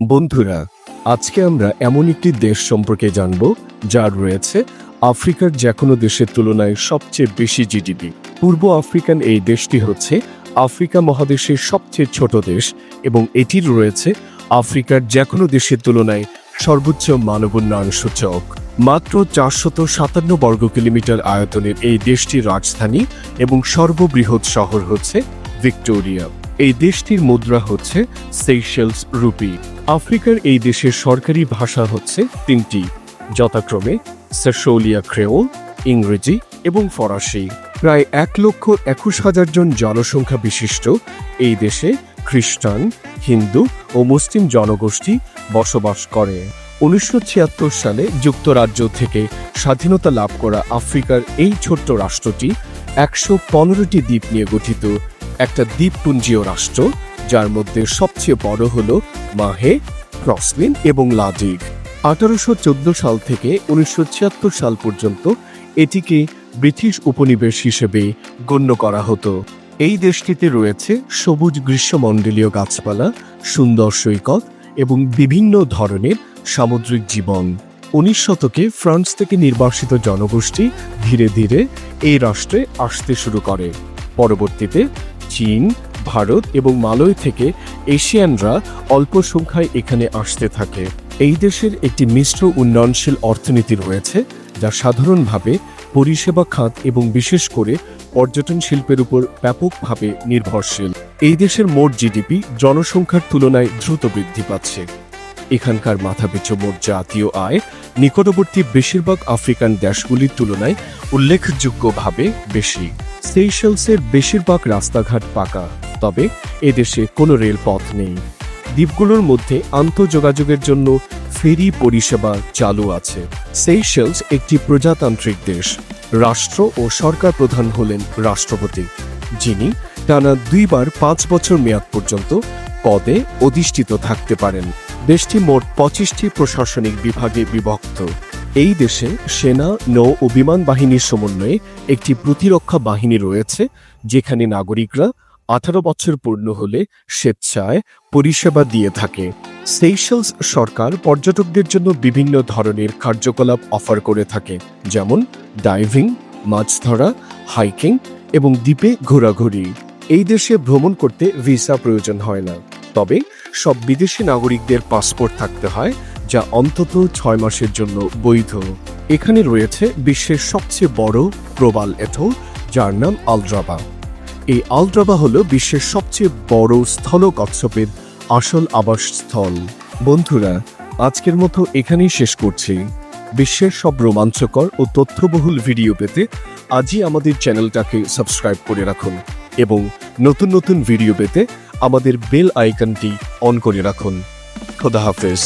বন্ধুরা, আজকে আমরা এমন একটি দেশ সম্পর্কে জানব যার রয়েছে আফ্রিকার যে কোনো দেশের তুলনায় সবচেয়ে বেশি জিডিপি পূর্ব আফ্রিকান এই দেশটি হচ্ছে আফ্রিকা মহাদেশের সবচেয়ে ছোট দেশ এবং এটির রয়েছে আফ্রিকার যে কোনো দেশের তুলনায় সর্বোচ্চ মানব উন্নয়ন সূচক মাত্র চারশত সাতান্ন বর্গ কিলোমিটার আয়তনের এই দেশটির রাজধানী এবং সর্ববৃহৎ শহর হচ্ছে ভিক্টোরিয়া। এই দেশটির মুদ্রা হচ্ছে সেইশেলস রুপি আফ্রিকার এই দেশের সরকারি ভাষা হচ্ছে তিনটি, যথাক্রমে সেশোলিয়া ক্রেওল ইংরেজি এবং ফরাসি। প্রায় এক লক্ষ একুশ হাজার জন জনসংখ্যা বিশিষ্ট এই দেশে খ্রিস্টান, হিন্দু ও মুসলিম জনগোষ্ঠী বসবাস করে। উনিশশো ছিয়াত্তর সালে যুক্তরাজ্য থেকে স্বাধীনতা লাভ করা আফ্রিকার এই ছোট্ট রাষ্ট্রটি একশো পনেরোটি দ্বীপ নিয়ে গঠিত। একটা দ্বীপপুঞ্জীয় রাষ্ট্র, যার মধ্যে সবচেয়ে বড় হল মাহে, ক্রসলিন এবং লাডিগ আঠারোশো সাল থেকে উনিশশো ছিয়াত্তর সাল পর্যন্ত এটিকে ব্রিটিশ উপনিবেশ হিসেবে গণ্য করা হতো। এই দেশটিতে রয়েছে সবুজ গ্রীষ্মমণ্ডলীয় গাছপালা, সুন্দর সৈকত এবং বিভিন্ন ধরনের সামুদ্রিক জীবন। উনিশ শতকে ফ্রান্স থেকে নির্বাসিত জনগোষ্ঠী ধীরে ধীরে এই রাষ্ট্রে আসতে শুরু করে। পরবর্তীতে চীন, ভারত এবং মালয় থেকে এশিয়ানরা অল্প সংখ্যায় এখানে আসতে থাকে। এই দেশের একটি মিশ্র উন্নয়নশীল অর্থনীতি রয়েছে, যা সাধারণভাবে পরিষেবা খাত এবং বিশেষ করে পর্যটন শিল্পের উপর ব্যাপকভাবে নির্ভরশীল। এই দেশের মোট জিডিপি জনসংখ্যার তুলনায় দ্রুত বৃদ্ধি পাচ্ছে। এখানকার মাথাপিছু মোট জাতীয় আয় নিকটবর্তী বেশিরভাগ আফ্রিকান দেশগুলির তুলনায় উল্লেখযোগ্যভাবে বেশি। সেইশেলসের বেশিরভাগ রাস্তাঘাট পাকা, তবে এদেশে কোনো রেলপথ নেই। দ্বীপগুলোর মধ্যে আন্তঃযোগাযোগের জন্য ফেরি পরিষেবা চালু আছে। সেইশেলস একটি প্রজাতান্ত্রিক দেশ। রাষ্ট্র ও সরকার প্রধান হলেন রাষ্ট্রপতি, যিনি টানা দুইবার পাঁচ বছর মেয়াদ পর্যন্ত পদে অধিষ্ঠিত থাকতে পারেন। দেশটি মোট পঁচিশটি প্রশাসনিক বিভাগে বিভক্ত। এই দেশে সেনা, নৌ ও বিমান বাহিনীর সমন্বয়ে একটি প্রতিরক্ষা বাহিনী রয়েছে, যেখানে নাগরিকরা আঠারো বছর পূর্ণ হলে স্বেচ্ছায় পরিষেবা দিয়ে থাকে। সেইশেলস সরকার পর্যটকদের জন্য বিভিন্ন ধরনের কার্যকলাপ অফার করে থাকে, যেমন ডাইভিং, মাছ ধরা, হাইকিং এবং দ্বীপে ঘোরাঘুরি। এই দেশে ভ্রমণ করতে ভিসা প্রয়োজন হয় না। তবে সব বিদেশি নাগরিকদের পাসপোর্ট থাকতে হয় যা অন্তত ছয় মাসের জন্য বৈধ। এখানে রয়েছে বিশ্বের সবচেয়ে বড় প্রবাল এথল যার নাম আলড্রাবা। এই আলড্রাবা হল বিশ্বের সবচেয়ে বড় স্থল কচ্ছপের আসল আবাসস্থল। বন্ধুরা, আজকের মতো এখানেই শেষ করছি। বিশ্বের সব রোমাঞ্চকর ও তথ্যবহুল ভিডিও পেতে আজই আমাদের চ্যানেলটাকে সাবস্ক্রাইব করে রাখুন এবং নতুন নতুন ভিডিও পেতে আমাদের বেল আইকনটি অন করে রাখুন। খোদা হাফেজ।